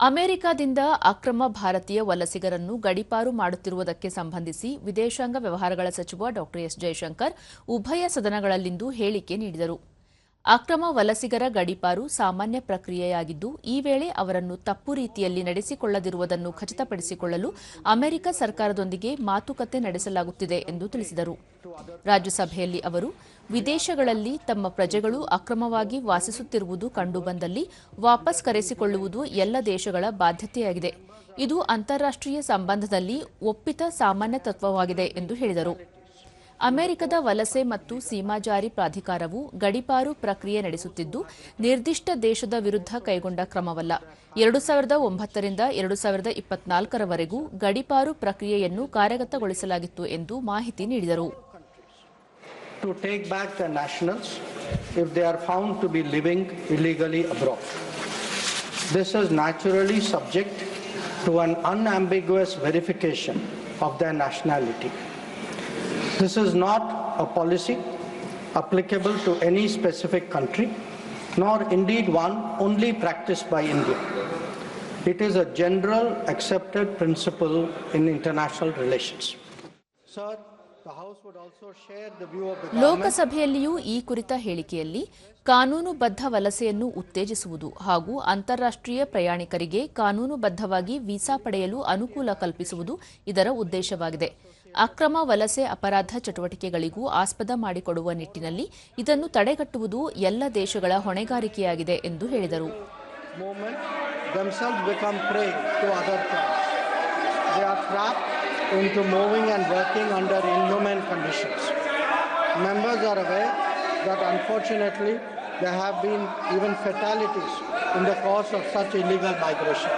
ಅಮೆರಿಕದಿಂದ ಅಕ್ರಮ ಭಾರತೀಯ ವಲಸಿಗರನ್ನು ಗಡಿಪಾರು ಮಾಡುತ್ತಿರುವುದಕ್ಕೆ ಸಂಬಂಧಿಸಿ ವಿದೇಶಾಂಗ ವ್ಯವಹಾರಗಳ ಸಚಿವ ಡಾ ಎಸ್ ಜಯಶಂಕರ್ ಉಭಯ ಸದನಗಳಲ್ಲಿಂದು ಹೇಳಿಕೆ ನೀಡಿದರು. ಅಕ್ರಮ ವಲಸಿಗರ ಗಡೀಪಾರು ಸಾಮಾನ್ಯ ಪ್ರಕ್ರಿಯೆಯಾಗಿದ್ದು, ಈ ವೇಳೆ ಅವರನ್ನು ತಪ್ಪು ರೀತಿಯಲ್ಲಿ ನಡೆಸಿಕೊಳ್ಳದಿರುವುದನ್ನು ಖಚಿತಪಡಿಸಿಕೊಳ್ಳಲು ಅಮೆರಿಕ ಸರ್ಕಾರದೊಂದಿಗೆ ಮಾತುಕತೆ ನಡೆಸಲಾಗುತ್ತಿದೆ ಎಂದು ತಿಳಿಸಿದರು. ರಾಜ್ಯಸಭೆಯಲ್ಲಿ ಅವರು, ವಿದೇಶಗಳಲ್ಲಿ ತಮ್ಮ ಪ್ರಜೆಗಳು ಅಕ್ರಮವಾಗಿ ವಾಸಿಸುತ್ತಿರುವುದು ಕಂಡುಬಂದಲ್ಲಿ ವಾಪಸ್ ಕರೆಸಿಕೊಳ್ಳುವುದು ಎಲ್ಲ ದೇಶಗಳ ಬಾಧ್ಯತೆಯಾಗಿದೆ. ಇದು ಅಂತಾರಾಷ್ಟೀಯ ಸಂಬಂಧದಲ್ಲಿ ಒಪ್ಪಿತ ಸಾಮಾನ್ಯ ತತ್ವವಾಗಿದೆ ಎಂದು ಹೇಳಿದರು. ಅಮೆರಿಕದ ವಲಸೆ ಮತ್ತು ಸೀಮಾಜಾರಿ ಪ್ರಾಧಿಕಾರವು ಗಡಿಪಾರು ಪ್ರಕ್ರಿಯೆ ನಡೆಸುತ್ತಿದ್ದು, ನಿರ್ದಿಷ್ಟ ದೇಶದ ವಿರುದ್ಧ ಕೈಗೊಂಡ ಕ್ರಮವಲ್ಲ. ಎರಡು ಸಾವಿರದ ಒಂಬತ್ತರಿಂದ ಎರಡು ಸಾವಿರದ ಇಪ್ಪತ್ನಾಲ್ಕರವರೆಗೂ ಗಡಿಪಾರು ಪ್ರಕ್ರಿಯೆಯನ್ನು ಕಾರ್ಯಗತಗೊಳಿಸಲಾಗಿತ್ತು ಎಂದು ಮಾಹಿತಿ ನೀಡಿದರು. To take back the nationals if they are found to be living illegally this naturally subject to of the This is not a policy applicable to any specific country, nor indeed one only practiced by India. It is a general accepted principle in international relations. Sir, the House would also share the view of the. ಲೋಕಸಭೆಯಲ್ಲಿಯೂ ಈ ಕುರಿತ ಹೇಳಿಕೆಯಲ್ಲಿ ಕಾನೂನುಬದ್ಧ ವಲಸೆಯನ್ನು ಉತ್ತೇಜಿಸುವುದು ಹಾಗೂ ಅಂತಾರಾಷ್ಟೀಯ ಪ್ರಯಾಣಿಕರಿಗೆ ಕಾನೂನುಬದ್ಧವಾಗಿ ವೀಸಾ ಪಡೆಯಲು ಅನುಕೂಲ ಕಲ್ಪಿಸುವುದು ಇದರ ಉದ್ದೇಶವಾಗಿದೆ ಅಕ್ರಮ ವಲಸೆ ಅಪರಾಧ ಚಟುವಟಿಕೆಗಳಿಗೂ ಆಸ್ಪದ ಮಾಡಿಕೊಡುವ ನಿಟ್ಟಿನಲ್ಲಿ ಇದನ್ನು ತಡೆಗಟ್ಟುವುದು ಎಲ್ಲ ದೇಶಗಳ ಹೊಣೆಗಾರಿಕೆಯಾಗಿದೆ ಎಂದು ಹೇಳಿದರು movement themselves become prey to other crimes. They are trapped into moving and working under inhumane conditions. Members are aware that unfortunately there have been even fatalities in the course of such illegal migration.